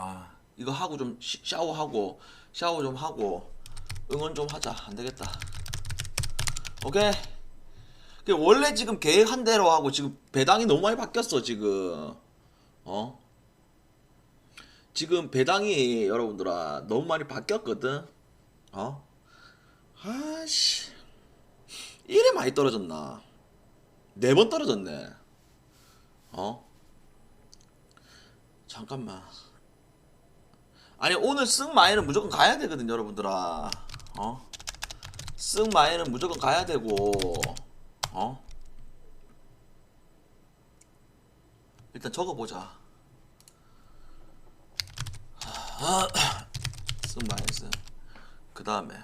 아 이거 하고 좀 시- 샤워하고 샤워 좀 하고 응원 좀 하자. 안 되겠다. 오케이. 그 원래 지금 계획한 대로 하고 지금 배당이 너무 많이 바뀌었어 지금. 어? 지금 배당이 여러분들아 너무 많이 바뀌었거든. 어? 아씨. 이래 많이 떨어졌나? 네 번 떨어졌네. 어? 잠깐만 아니 오늘 승 마이는 무조건 가야 되거든 여러분들아. 어? 승 마이는 무조건 가야 되고 어? 일단 적어보자. 승 마이스 그 다음에.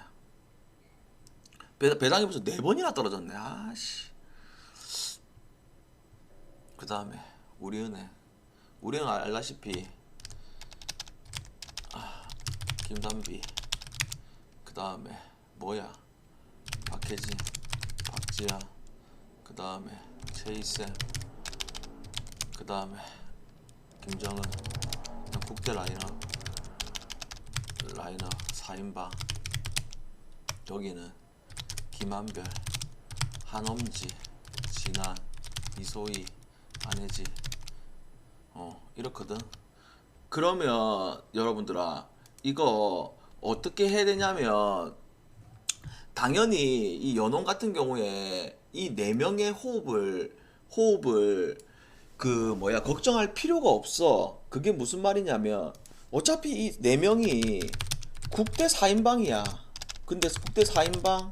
배, 배당이 벌써 네 번이나 떨어졌네. 아씨. 그 다음에 우리은행. 우리는 알다시피 김담비. 그 다음에 뭐야? 박혜진 박지아. 그 다음에 최이쌤. 그 다음에 김정은. 국대 라인업. 라인업 4인방. 여기는 김한별 한엄지 진한 이소희 안혜지. 어 이렇거든. 그러면 여러분들아 이거 어떻게 해야 되냐면 당연히 이 연원 같은 경우에 이 네 명의 호흡을 호흡을 그 뭐야 걱정할 필요가 없어. 그게 무슨 말이냐면 어차피 이 네 명이 국대 4인방이야. 근데 국대 4인방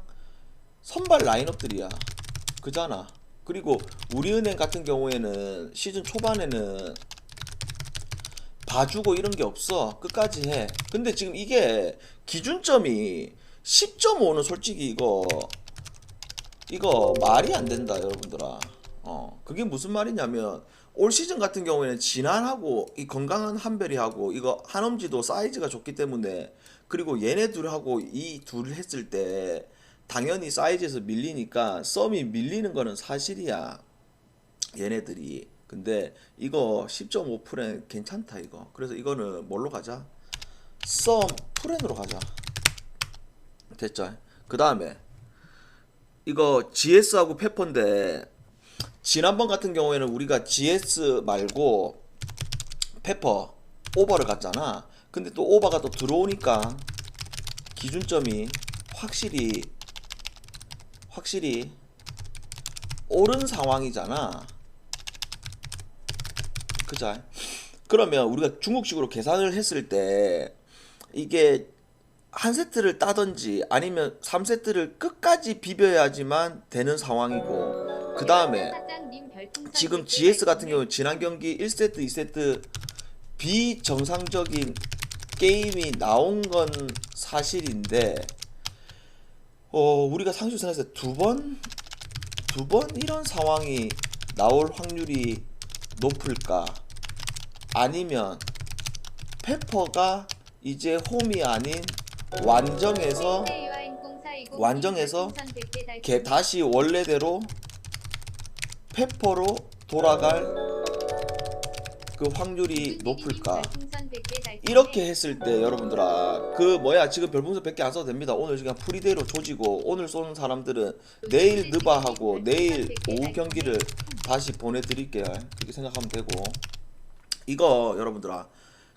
선발 라인업들이야. 그잖아. 그리고 우리은행 같은 경우에는 시즌 초반에는 봐주고 이런 게 없어. 끝까지 해. 근데 지금 이게 기준점이 10.5는 솔직히 이거 이거 말이 안 된다, 여러분들아. 어, 그게 무슨 말이냐면 올 시즌 같은 경우에는 진한하고 이 건강한 한별이하고 이거 한엄지도 사이즈가 좋기 때문에 그리고 얘네 둘하고 이 둘 했을 때 당연히 사이즈에서 밀리니까 썸이 밀리는 거는 사실이야. 얘네들이. 근데 이거 10.5% 괜찮다 이거. 그래서 이거는 뭘로 가자? 썸 프렌으로 가자. 됐죠? 그 다음에 이거 GS하고 페퍼인데 지난번 같은 경우에는 우리가 GS 말고 페퍼 오버를 갔잖아. 근데 또 오버가 또 들어오니까 기준점이 확실히 확실히 오른 상황이잖아. 그자? 그러면 우리가 중국식으로 계산을 했을 때 이게 한 세트를 따든지 아니면 3세트를 끝까지 비벼야지만 되는 상황이고 그 다음에 지금 GS 같은 경우 지난 경기 1세트, 2세트 비정상적인 게임이 나온 건 사실인데 어 우리가 상식 생각했을 때두번 두 번 이런 상황이 나올 확률이 높을까 아니면 페퍼가 이제 홈이 아닌 완정에서 완정에서 개 다시 원래대로 페퍼로 돌아갈 그 확률이 높을까? 이렇게 했을 때 여러분들아 그 뭐야 지금 별풍선 100개 안 써도 됩니다. 오늘 그냥 프리데이로 조지고 오늘 쏘는 사람들은 내일 느바하고 내일 오후 경기를 다시 보내드릴게요. 그렇게 생각하면 되고 이거 여러분들아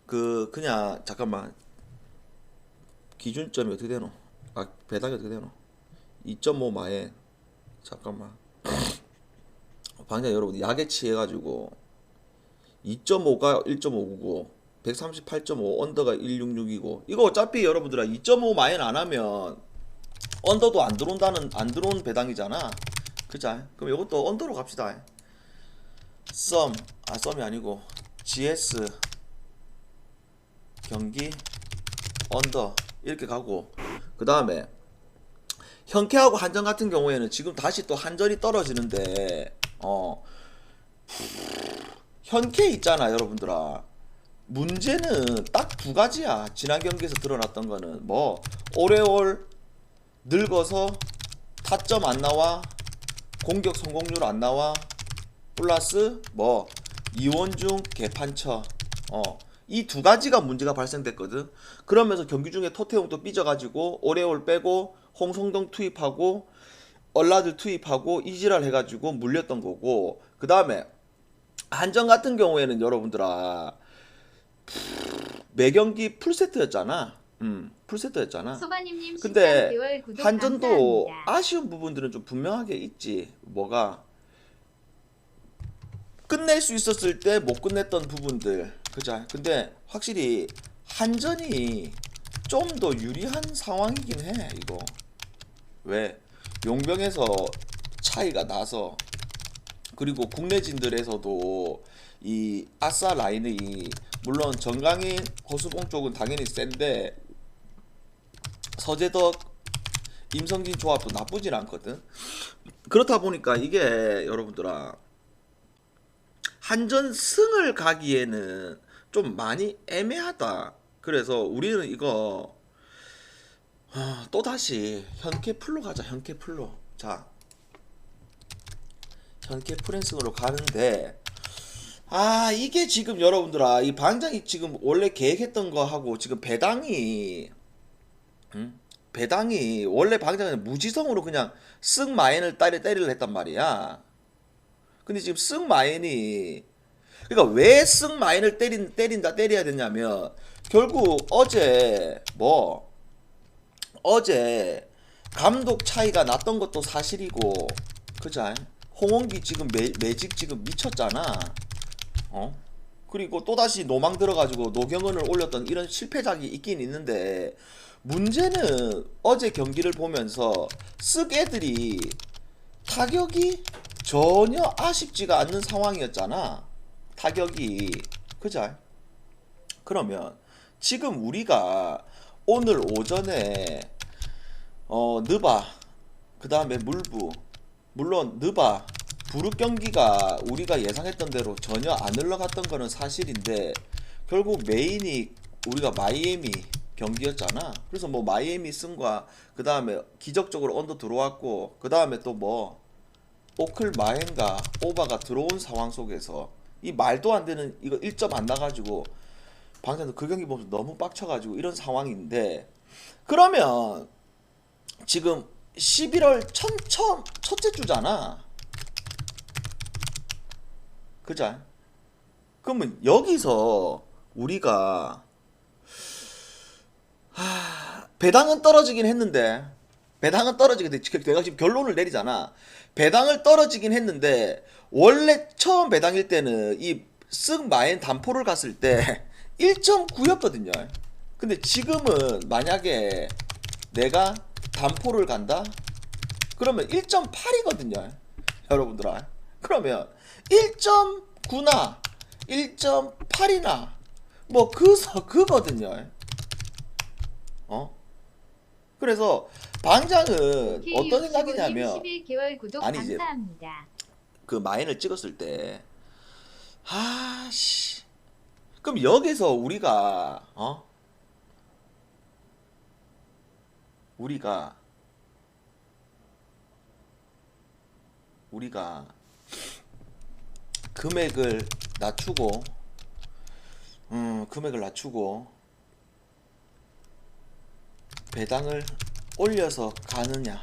그 그냥 잠깐만. 기준점이 어떻게 되노? 아 배당이 어떻게 되노? 2.5 마에 잠깐만. 방금 여러분 약에 취해가지고 2.5가 1.5고 138.5 언더가 166이고 이거 어차피 여러분들아 2.5 마인 안 하면 언더도 안 들어온다는 안 들어온 배당이잖아. 그자 그럼 이것도 언더로 갑시다. 썸, 아 썸이 아니고 GS 경기 언더 이렇게 가고 그 다음에 현캐하고 한전 같은 경우에는 지금 다시 또 한전이 떨어지는데 어 현캐 있잖아 여러분들아. 문제는 딱 두 가지야. 지난 경기에서 드러났던 거는 뭐 오레올 늙어서 타점 안 나와 공격 성공률 안 나와 플러스 뭐 이원중 개판쳐 어이 두 가지가 문제가 발생됐거든. 그러면서 경기 중에 토태용도 삐져가지고 오레올 빼고 홍성동 투입하고 얼라들 투입하고 이지랄 해가지고 물렸던 거고 그 다음에 한정 같은 경우에는 여러분들아 매 경기 풀세트였잖아. 음, 풀세트였잖아. 소바님님 근데 13개월 구독 한전도. 아쉬운 부분들은 좀 분명하게 있지. 뭐가 끝낼 수 있었을 때 못 끝냈던 부분들. 그죠? 근데 확실히 한전이 좀 더 유리한 상황이긴 해. 이거. 왜? 용병에서 차이가 나서 그리고 국내진들에서도 이 아싸 라인이 물론 정강인 호수봉 쪽은 당연히 센데 서재덕 임성진 조합도 나쁘진 않거든. 그렇다 보니까 이게 여러분들아 한전 승을 가기에는 좀 많이 애매하다. 그래서 우리는 이거 또 다시 현캐 풀로 가자. 현캐 풀로. 자, 현캐 프랜승으로 가는데 아 이게 지금 여러분들아 이 방장이 지금 원래 계획했던 거 하고 지금 배당이 음? 배당이 원래 방장은 무지성으로 그냥 쓱 마인을 때리, 때리려 했단 말이야. 근데 지금 쓱 마인이 그러니까 왜쓱 마인을 때린 때린다 때려야 되냐면 결국 어제 뭐 어제 감독 차이가 났던 것도 사실이고 그자 홍원기 지금 매, 매직 지금 미쳤잖아. 어? 그리고 또다시 노망 들어가지고 노경은을 올렸던 이런 실패작이 있긴 있는데 문제는 어제 경기를 보면서 쓱 애들이 타격이 전혀 아쉽지가 않는 상황이었잖아. 타격이 그자 그러면 지금 우리가 오늘 오전에 어 느바 그 다음에 물부 물론 느바 부르 경기가 우리가 예상했던 대로 전혀 안 흘러갔던 거는 사실인데 결국 메인이 우리가 마이애미 경기였잖아. 그래서 뭐 마이애미 승과 그 다음에 기적적으로 언더 들어왔고 그 다음에 또 뭐 오클 마헨가 오바가 들어온 상황 속에서 이 말도 안 되는 이거 1점 안 나가지고 방장도 그 경기 보면서 너무 빡쳐가지고 이런 상황인데 그러면 지금 11월 첫, 처음 첫째 주잖아. 그자? 그러면 여기서 우리가 하, 배당은 떨어지긴 했는데 배당은 떨어지긴 했는데 내가 지금 결론을 내리잖아. 배당을 떨어지긴 했는데 원래 처음 배당일 때는 이 쓱 마엔 단포를 갔을 때 1.9였거든요. 근데 지금은 만약에 내가 단포를 간다? 그러면 1.8이거든요. 여러분들아. 그러면 1.9나 1.8이나 뭐 그서 그거든요. 어? 그래서 방장은 어떤 생각이냐면 11개월 구독 아니, 이제 감사합니다. 그 마인을 찍었을 때 아씨 그럼 여기서 우리가 어 우리가 우리가 금액을 낮추고 음 금액을 낮추고 배당을 올려서 가느냐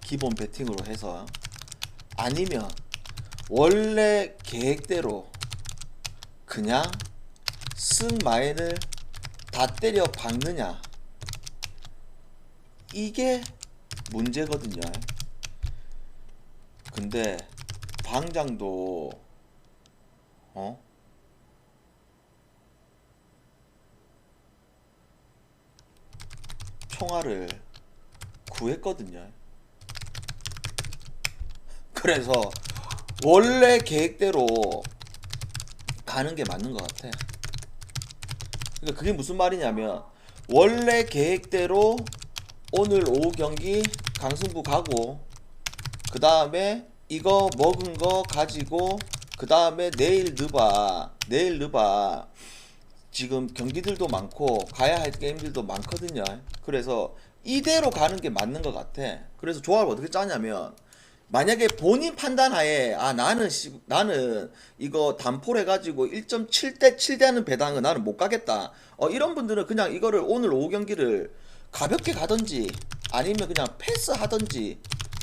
기본 베팅으로 해서 아니면 원래 계획대로 그냥 승 마인을 다 때려 박느냐 이게 문제거든요. 근데 방장도 어 총알을 구했거든요. 그래서 원래 계획대로 가는 게 맞는 것 같아. 그러니까 그게 무슨 말이냐면 원래 계획대로 오늘 오후 경기 강승부 가고 그 다음에 이거 먹은 거 가지고 그 다음에 내일 느바 내일 느바 지금 경기들도 많고 가야 할 게임들도 많거든요. 그래서 이대로 가는 게 맞는 것 같아. 그래서 조합을 어떻게 짜냐면 만약에 본인 판단하에 아 나는 씨- 나는 이거 담포를 해가지고 1.7대 7대하는 배당은 나는 못 가겠다. 어 이런 분들은 그냥 이거를 오늘 오후 경기를 가볍게 가든지 아니면 그냥 패스 하든지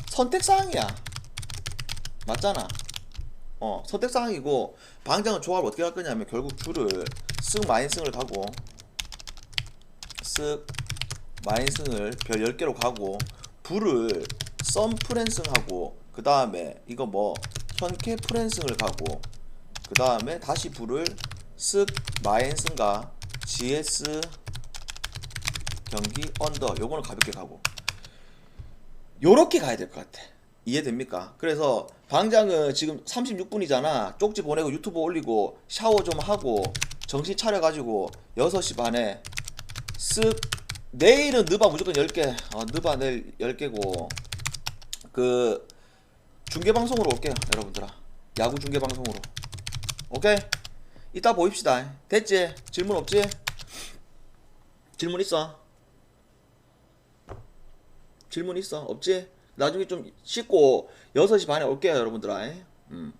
선택 사항이야. 맞잖아. 어 선택 사항이고 방장은 조합을 어떻게 할 거냐면 결국 줄을 쓱 마인승을 가고 쓱 마인승을 별 10개로 가고 불을 썸 프랜승하고 그 다음에 이거 뭐 현캐 프랜승을 가고 그 다음에 다시 불을 쓱 마인승과 GS 경기 언더 요거는 가볍게 가고. 요렇게 가야 될 것 같아 이해됩니까? 그래서 방장은 지금 36분이잖아 쪽지 보내고 유튜브 올리고 샤워 좀 하고 정신 차려가지고 6시 반에 쓱 내일은 느바 무조건 10개 어, 느바 내일 10개고 그 중계방송으로 올게요 여러분들아 야구 중계방송으로 오케이 이따 보입시다 됐지? 질문 없지? 질문 있어? 질문 있어? 없지? 나중에 좀 씻고 6시 반에 올게요 여러분들아 음.